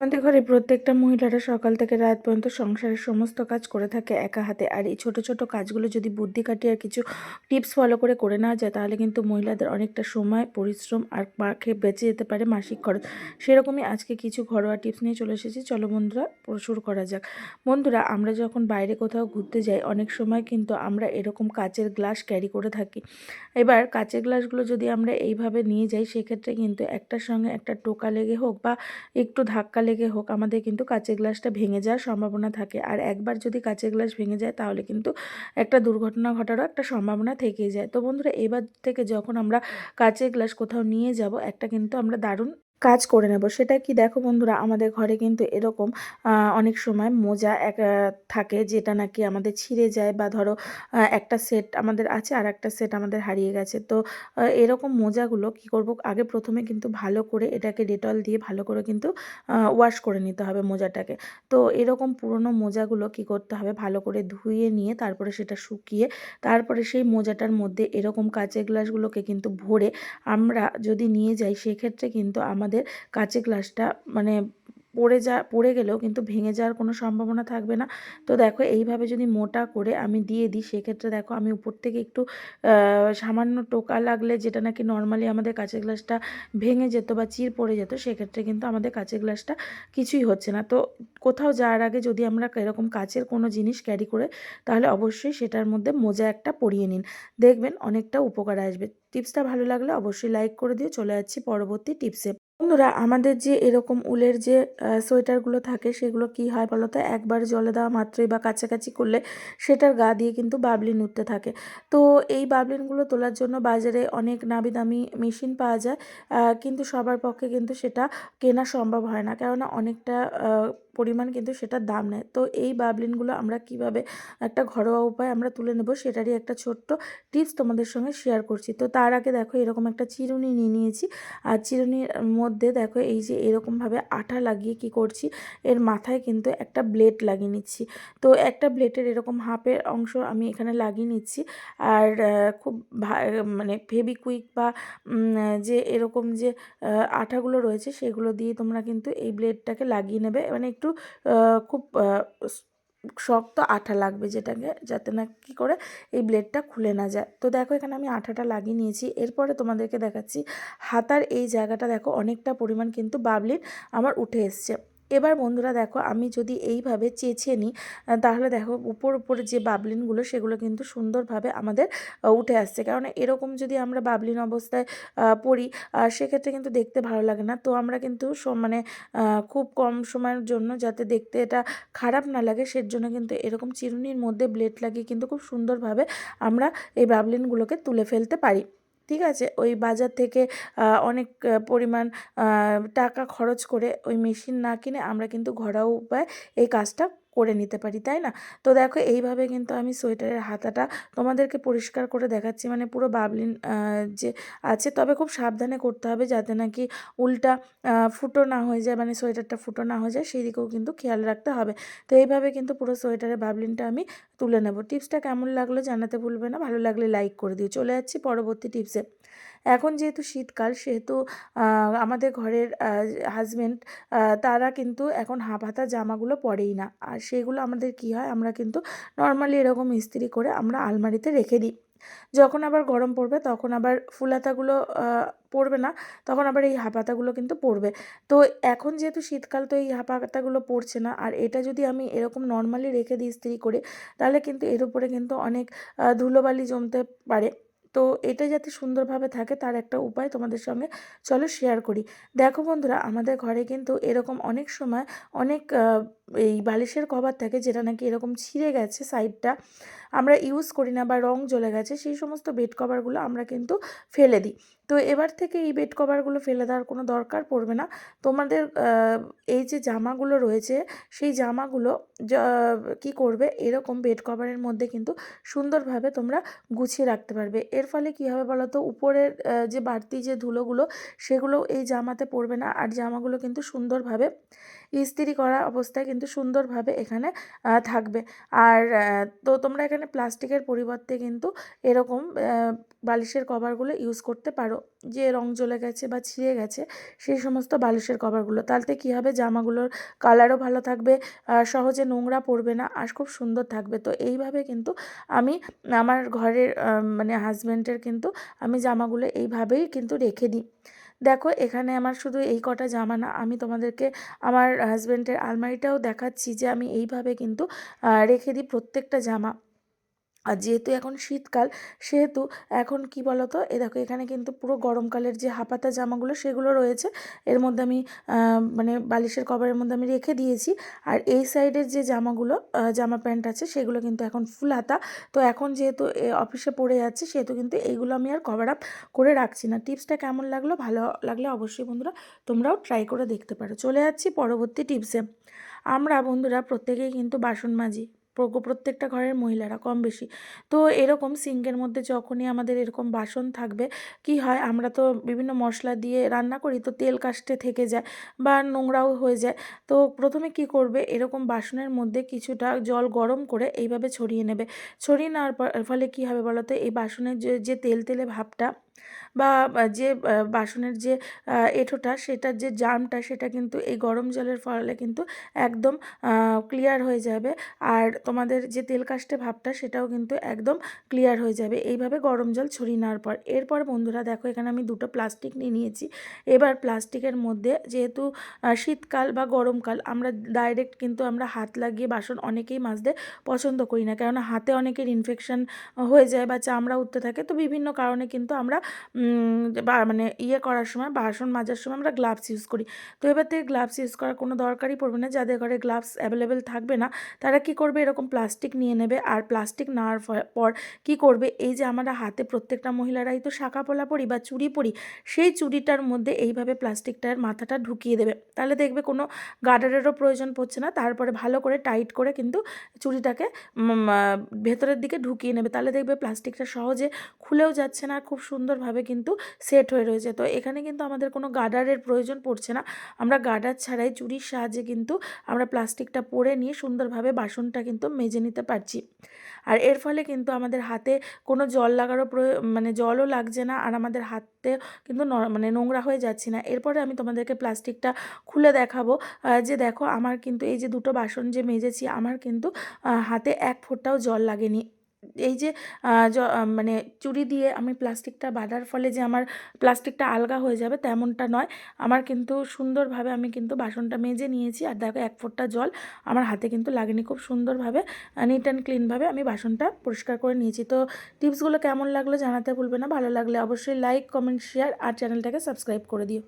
আমাদের ঘরে প্রত্যেকটা মহিলারা সকাল থেকে রাত পর্যন্ত সংসারের সমস্ত কাজ করে থাকে একা হাতে। আর এই ছোট ছোট কাজগুলো যদি বুদ্ধি কাটিয়ে আর কিছু টিপস ফলো করে করে নেওয়া যায়, তাহলে কিন্তু মহিলাদের অনেকটা সময়, পরিশ্রম আর পাখে বেঁচে যেতে পারে মাসিক খরচ। সেরকমই আজকে কিছু ঘরোয়া টিপস নিয়ে চলে এসেছি। চলো বন্ধুরা শুরু করা যাক। বন্ধুরা, আমরা যখন বাইরে কোথাও ঘুরতে যাই, অনেক সময় কিন্তু আমরা এরকম কাচের গ্লাস ক্যারি করে থাকি। এবার কাচের গ্লাসগুলো যদি আমরা এইভাবে নিয়ে যাই, সেক্ষেত্রে কিন্তু একটার সঙ্গে একটা টোকা লেগে হোক বা একটু ধাক্কা লেগে হোক, আমাদের কিন্তু কাঁচের গ্লাসটা ভেঙে যাওয়ার সম্ভাবনা থাকে। আর একবার যদি কাঁচের গ্লাস ভেঙে যায়, তাহলে কিন্তু একটা দুর্ঘটনা ঘটারও একটা সম্ভাবনা থেকেই যায়। তো বন্ধুরা, এবার থেকে যখন আমরা কাঁচের গ্লাস কোথাও নিয়ে যাব, একটা কিন্তু আমরা দারুণ কাজ করে নেব। সেটা কি দেখো বন্ধুরা, আমাদের ঘরে কিন্তু এরকম অনেক সময় মোজা এক থাকে যেটা নাকি আমাদের ছিঁড়ে যায় বা ধরো একটা সেট আমাদের আছে আর একটা সেট আমাদের হারিয়ে গেছে। তো এরকম মোজাগুলো কি করব? আগে প্রথমে কিন্তু ভালো করে এটাকে ডেটল দিয়ে ভালো করে কিন্তু ওয়াশ করে নিতে হবে মোজাটাকে। তো, এরকম পুরনো মোজাগুলো কি করতে হবে? ভালো করে ধুয়ে নিয়ে তারপরে সেটা শুকিয়ে, তারপরে সেই মোজাটার মধ্যে এরকম কাঁচের গ্লাসগুলোকে কিন্তু ভরে আমরা যদি নিয়ে যাই, সেক্ষেত্রে কিন্তু আমাদের আমাদের কাঁচের গ্লাসটা মানে পড়ে যা, পড়ে গেলেও কিন্তু ভেঙে যাওয়ার কোনো সম্ভাবনা থাকবে না। তো দেখো এইভাবে যদি মোটা করে আমি দিয়ে দিই, সেক্ষেত্রে দেখো আমি উপর থেকে একটু সামান্য টোকা লাগলে যেটা নাকি নর্মালি আমাদের কাঁচের গ্লাসটা ভেঙে যেত বা চির পড়ে যেত, সেক্ষেত্রে কিন্তু আমাদের কাঁচের গ্লাসটা কিছুই হচ্ছে না। তো কোথাও যাওয়ার আগে যদি আমরা এরকম কাচের কোনো জিনিস ক্যারি করে, তাহলে অবশ্যই সেটার মধ্যে মোজা একটা পরিয়ে নিন। দেখবেন অনেকটা উপকার আসবে। টিপসটা ভালো লাগলে অবশ্যই লাইক করে দিয়ে চলে যাচ্ছি পরবর্তী টিপসে বন্ধুরা, আমাদের যে এরকম উলের যে সোয়েটারগুলো থাকে, সেগুলো কি হয় বলো তো? একবার জলে দেওয়া মাত্রই বা কাছাকাছি করলে সেটার গা দিয়ে কিন্তু বাবলিন উঠতে থাকে। তো এই বাবলিনগুলো তোলার জন্য বাজারে অনেক নামি দামি মেশিন পাওয়া যায় কিন্তু সবার পক্ষে কিন্তু সেটা কেনা সম্ভব হয় না। কেননা অনেকটা পরিমাণ কিন্তু সেটার দাম নেয়। তো এই বাবলিনগুলো আমরা কীভাবে একটা ঘরোয়া উপায় আমরা তুলে নেব সেটারই একটা ছোট্ট টিপস তোমাদের সঙ্গে শেয়ার করছি। তো তার আগে দেখো এরকম একটা চিরুনি নিয়ে নিয়েছি। আর চিরুনির মধ্যে দেখো এই যে এরকমভাবে আঠা লাগিয়ে কি করছি, এর মাথায় কিন্তু একটা ব্লেড লাগিয়ে নিচ্ছি। তো একটা ব্লেডের এরকম হাফের অংশ আমি এখানে লাগিয়ে নিচ্ছি। আর খুব মানে ফেবিকুইক বা যে এরকম যে আঠাগুলো রয়েছে সেগুলো দিয়ে তোমরা কিন্তু এই ব্লেডটাকে লাগিয়ে নেবে। মানে একটু খুব শক্ত আঠা লাগবে যেটাকে, যাতে না কি করে এই ব্লেডটা খুলে না যায়। তো দেখো এখানে আমি আঠাটা লাগিয়ে নিয়েছি। এরপরে তোমাদেরকে দেখাচ্ছি, হাতার এই জায়গাটা দেখো অনেকটা পরিমাণ কিন্তু বাবলিন আমার উঠে এসছে। এবার বন্ধুরা দেখো, আমি যদি এইভাবে চেঁচে নিই তাহলে দেখো উপর উপরে যে বাবলিনগুলো, সেগুলো কিন্তু সুন্দরভাবে আমাদের উঠে আসছে। কারণ এরকম যদি আমরা বাবলিন অবস্থায় পড়ি সেক্ষেত্রে কিন্তু দেখতে ভালো লাগে না। তো আমরা কিন্তু মানে খুব কম সময়ের জন্য যাতে দেখতে এটা খারাপ না লাগে সের জন্য কিন্তু এরকম চিরুনির মধ্যে ব্লেড লাগিয়ে কিন্তু খুব সুন্দরভাবে আমরা এই বাবলিনগুলোকে তুলে ফেলতে পারি। ঠিক আছে? ওই বাজার থেকে অনেক পরিমাণ টাকা খরচ করে ওই মেশিন না কিনে আমরা কিন্তু ঘরোয়া উপায়ে এই কাজটা করে নিতে পারি, তাই না? তো দেখো এইভাবে কিন্তু আমি সোয়েটারের হাতাটা তোমাদেরকে পরিষ্কার করে দেখাচ্ছি। মানে পুরো বাবলিন যে আছে, তবে খুব সাবধানে করতে হবে যাতে নাকি উল্টা ফুটো না হয়ে যায় মানে সোয়েটারটা ফুটো না হয়ে যায়, সেই দিকেও কিন্তু খেয়াল রাখতে হবে। তো এইভাবে কিন্তু পুরো সোয়েটারের বাবলিনটা আমি তুলে নেব। টিপসটা কেমন লাগল জানাতে ভুলবে না, ভালো লাগলে লাইক করে দিও। চলে যাচ্ছি পরবর্তী টিপসে। এখন যেহেতু শীতকাল, সেহেতু আমাদের ঘরের হাজব্যান্ড তারা কিন্তু এখন হাফ হাতা জামাগুলো পরেই না। আর সেগুলো আমাদের কি হয়, আমরা কিন্তু নর্মালি এরকম ইস্ত্রি করে আমরা আলমারিতে রেখে দিই। যখন আবার গরম পড়বে, তখন আবার ফুলাতাগুলো পড়বে না, তখন আবার এই হাঁপাতাগুলো কিন্তু পড়বে তো এখন যেহেতু শীতকাল, তো এই হাঁপাতাগুলো পড়ছে না। আর এটা যদি আমি এরকম নর্মালি রেখে দিই ইস্ত্রি করে, তাহলে কিন্তু এর উপরে কিন্তু অনেক ধুলোবালি জমতে পারে। তো এটা যাতে সুন্দরভাবে থাকে তার একটা উপায় তোমাদের সঙ্গে চলো শেয়ার করি। দেখো বন্ধুরা, আমাদের ঘরে কিন্তু এরকম অনেক সময় অনেক এই বালিশের কভার থাকে যেটা নাকি এরকম ছিঁড়ে গেছে সাইডটা, আমরা ইউজ করি না বা রং জ্বলে গেছে, সেই সমস্ত বেড কভারগুলো আমরা কিন্তু ফেলে দিই। তো এবার থেকে এই বেড কভারগুলো ফেলে দেওয়ার কোনো দরকার পড়বে না। তোমাদের এই যে জামাগুলো রয়েছে, সেই জামাগুলো কি করবে, এরকম বেড কভারের মধ্যে কিন্তু সুন্দরভাবে তোমরা গুছিয়ে রাখতে পারবে। এর ফলে কী হবে বলো তো উপরের যে বাড়তি যে ধুলোগুলো, সেগুলো এই জামাতে পড়বে না। আর জামাগুলো কিন্তু সুন্দরভাবে ইস্ত্রি করা অবস্থায় কিন্তু কিন্তু সুন্দরভাবে এখানে থাকবে। আর তো তোমরা এখানে প্লাস্টিকের পরিবর্তে কিন্তু এরকম বালিশের কভারগুলো ইউজ করতে পারো। যে রং জ্বলে গেছে বা ছিঁড়ে গেছে, সেই সমস্ত বালিশের কভারগুলো। তাতে কী হবে? জামাগুলোর কালারও ভালো থাকবে সহজে নোংরা পড়বে না আর খুব সুন্দর থাকবে। তো এইভাবে কিন্তু আমি আমার ঘরের মানে হাজব্যান্ডের কিন্তু আমি জামাগুলো এইভাবেই কিন্তু রেখে দিই। দেখো, এখানে আমার শুধু এই কটা জামা না, আমি তোমাদেরকে আমার হাজব্যান্ডের আলমারিটাও দেখাচ্ছি যে আমি এইভাবে কিন্তু রেখে দিই প্রত্যেকটা জামা। আর যেহেতু এখন শীতকাল, সেহেতু এখন কি বলতো, এ দেখো এখানে কিন্তু পুরো গরমকালের যে হাপাতা জামাগুলো সেগুলো রয়েছে। এর মধ্যে আমি মানে বালিশের কভারের মধ্যে আমি রেখে দিয়েছি। আর এই সাইডের যে জামাগুলো জামা প্যান্ট আছে সেগুলো কিন্তু এখন ফুল হাতা। তো এখন যেহেতু অফিসে পড়ে যাচ্ছে, সেহেতু কিন্তু এইগুলো আমি আর কভার আপ করে রাখছি না। টিপসটা কেমন লাগল? ভালো লাগলে অবশ্যই বন্ধুরা তোমরাও ট্রাই করে দেখতে পারো। চলে যাচ্ছি পরবর্তী টিপসে। আমরা বন্ধুরা প্রত্যেকেই কিন্তু বাসন মাজি। প্রত্যেকটা ঘরের মহিলারা কম বেশি। তো এরকম সিঙ্কের মধ্যে যখনই আমাদের এরকম বাসন থাকবে, কি হয়? আমরা তো বিভিন্ন মশলা দিয়ে রান্না করি, তো তেল কাস্টে থেকে যায় বা নোংরাও হয়ে যায়। তো প্রথমে কি করবে? এরকম বাসনের মধ্যে কিছুটা জল গরম করে এইভাবে ছড়িয়ে নেবে। ছড়িয়ে নেওয়ার ফলে কি হবে বলো তো এই বাসনের যে তেল তেলে ভাবটা বা যে বাসনের যে এঁঠোটা, সেটার যে জামটা, সেটা কিন্তু এই গরম জলের ফলে কিন্তু একদম ক্লিয়ার হয়ে যাবে। আর তোমাদের যে তেল কাস্টে ভাবটা, সেটাও কিন্তু একদম ক্লিয়ার হয়ে যাবে। এইভাবে গরম জল ছড়িয়ে নেওয়ার পর, এরপর বন্ধুরা দেখো, এখানে আমি দুটো প্লাস্টিক নিয়ে নিয়েছি। এবার প্লাস্টিকের মধ্যে যেহেতু শীতকাল বা গরমকাল, আমরা ডাইরেক্ট কিন্তু আমরা হাত লাগিয়ে বাসন অনেকেই মাজতে পছন্দ করি না। কেননা হাতে অনেকের ইনফেকশন হয়ে যায় বা চামড়া উঠতে থাকে। তো বিভিন্ন কারণে কিন্তু আমরা মানে ইয়ে করার সময়, বাসন মাজার সময় আমরা গ্লাভস ইউজ করি। তো এবার থেকে গ্লাভস ইউজ করার কোনো দরকারই পড়বে না। যাদের ঘরে গ্লাভস অ্যাভেলেবেল থাকবে না, তারা কি করবে? এরকম প্লাস্টিক নিয়ে নেবে। আর প্লাস্টিক নেওয়ার পর কি করবে? এই যে আমরা হাতে প্রত্যেকটা মহিলারাই তো শাখা পলা পরি বা চুড়ি পরি, সেই চুড়িটার মধ্যে এইভাবে প্লাস্টিকটার মাথাটা ঢুকিয়ে দেবে। তাহলে দেখবে কোনো গার্ডারেরও প্রয়োজন পড়ছে না। তারপরে ভালো করে টাইট করে কিন্তু চুড়িটাকে ভেতরের দিকে ঢুকিয়ে নেবে। তাহলে দেখবে প্লাস্টিকটা সহজে খুলেও যাচ্ছে না। খুব সুন্দরভাবে কিন্তু সেট হয়ে রয়েছে। তো এখানে কিন্তু আমাদের কোনো গার্ডারের প্রয়োজন পড়ছে না। আমরা গার্ডার ছাড়াই চুরির সাহায্যে কিন্তু আমরা প্লাস্টিকটা পরে নিয়ে সুন্দরভাবে বাসনটা কিন্তু মেজে নিতে পারছি। আর এর ফলে কিন্তু আমাদের হাতে কোনো জল লাগারও মানে জলও লাগছে না আর আমাদের হাতে কিন্তু মানে নোংরা হয়ে যাচ্ছে না। এরপরে আমি তোমাদেরকে প্লাস্টিকটা খুলে দেখাবো। যে দেখো আমার কিন্তু এই যে দুটো বাসন যে মেজেছি, আমার কিন্তু হাতে এক ফোঁটাও জল লাগেনি। এই যে মানে চুরি দিয়ে আমি প্লাস্টিকটা বাঁধার ফলে যে আমার প্লাস্টিকটা আলগা হয়ে যাবে তেমনটা নয়। আমার কিন্তু সুন্দরভাবে আমি কিন্তু বাসনটা মেজে নিয়েছি আর দেখো এক ফোঁটা জল আমার হাতে কিন্তু লাগেনি খুব সুন্দরভাবে নিট অ্যান্ড ক্লিনভাবে আমি বাসনটা পরিষ্কার করে নিয়েছি। তো টিপসগুলো কেমন লাগল জানাতে ভুলবে না, ভালো লাগলে অবশ্যই লাইক কমেন্ট শেয়ার আর চ্যানেলটাকে সাবস্ক্রাইব করে দিও।